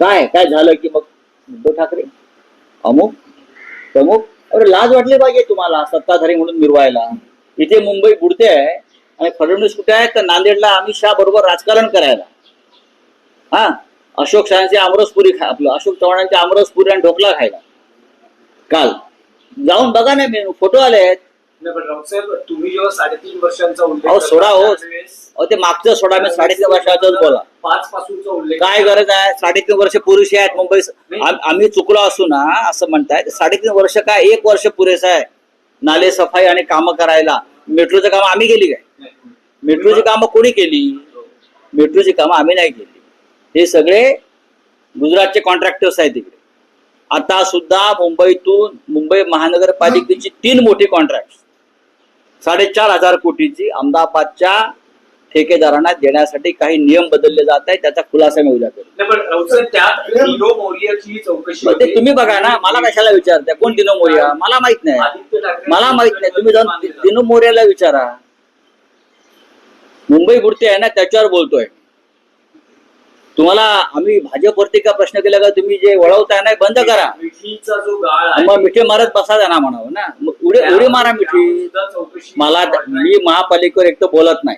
काय काय झालं की मग उद्धव ठाकरे? अमुक प्रमुख अरे लाज वाटली पाहिजे तुम्हाला सत्ताधारी म्हणून मिरवायला. इथे मुंबई बुडते आहे आणि फडणवीस कुठे आहे तर नांदेडला अमित शहा बरोबर राजकारण करायला. हा? अशोक शहाचे आमरसपुरी खा आपलं अशोक चव्हाणांचे आमरसपुरी आणि ढोकला खायला. काल. जाऊन बघा ना मी फोटो आले आहेत. तुम्ही जेव्हा साडेतीन वर्षांचा सोडा हो. ते मागचं सोडा मी साडेतीन वर्षाचाच बोला. पाच पासूनचा उल्लेख काय गरज आहे? साडेतीन वर्ष पुरुष आहेत मुंबई आम- आम्ही चुकलो असू ना असं म्हणताय साडेतीन वर्ष काय? एक वर्ष पुरेसं आहे. नाले सफाई आणि कामं करायला. मेट्रोचं काम आम्ही केली काय? नाही. मेट्रोची कामं कोणी केली? मेट्रोची कामं आम्ही नाही केली. हे सगळे गुजरातचे कॉन्ट्रॅक्टर्स आहेत तिकडे आता सुद्धा मुंबईतून मुंबई महानगरपालिकेची तीन मोठी कॉन्ट्रॅक्ट साडेचार हजार कोटीची अहमदाबादच्या ठेकेदारांना देण्यासाठी काही नियम बदलले जात आहेत त्याचा खुलासा मी उद्या ते. तुम्ही बघा ना मला कशाला विचारताय? कोण दिनो मोर्या? मला माहीत नाही. मला माहीत नाही. तुम्ही जाऊन दिनो मोर्याला विचारा. मुंबई बुडते आहे ना त्याच्यावर बोलतोय. तुम्हाला आम्ही भाजपवरती का प्रश्न केला का तुम्ही जे वळवताय ना बंद करा. मिठीचा जो गाळ आहे मग मिठी मारत बसा ना म्हणावं ना. मग उडी उडी मारा मिठी. मला मी महापालिकेवर एक तर बोलत नाही.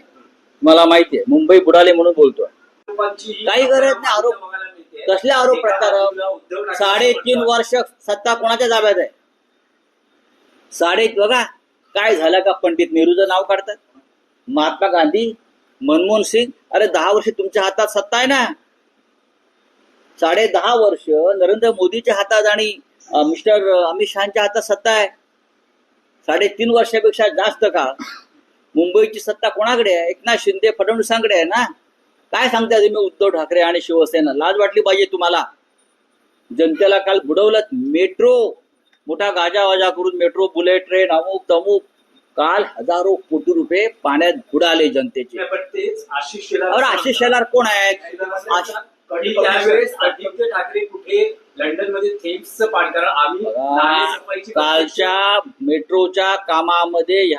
मला माहिती आहे. मुंबई बुडाले म्हणून बोलतोय. काही गरज नाही आरोप कसले आरोप प्रकार? साडेतीन वर्ष सत्ता कोणाच्या जाब्यात आहे? साडे बघा काय झालं का पंडित नेहरूचं नाव काढतात? महात्मा गांधी मनमोहन सिंग अरे दहा वर्ष तुमच्या हातात सत्ता आहे ना? साडे दहा वर्ष नरेंद्र मोदीच्या हातात आणि मिस्टर अमित शहाच्या हातात सत्ता आहे. साडेतीन वर्षापेक्षा जास्त काळ मुंबईची सत्ता कोणाकडे आहे? एकनाथ शिंदे फडणवीसांकडे आहे ना? काय सांगताय तुम्ही उद्धव ठाकरे आणि शिवसेना? लाज वाटली पाहिजे तुम्हाला? जनतेला काल बुडवलं मेट्रो. मोठा गाजावाजा करून मेट्रो बुलेट ट्रेन अमुक तमुक. काल हजारो कोटी रुपये पाण्यात बुडाले जनतेचे. आशिष शेलार कोण आहेत? ठाकरे कुठे? लंडनमध्ये कालच्या मेट्रोच्या कामामध्ये ह्या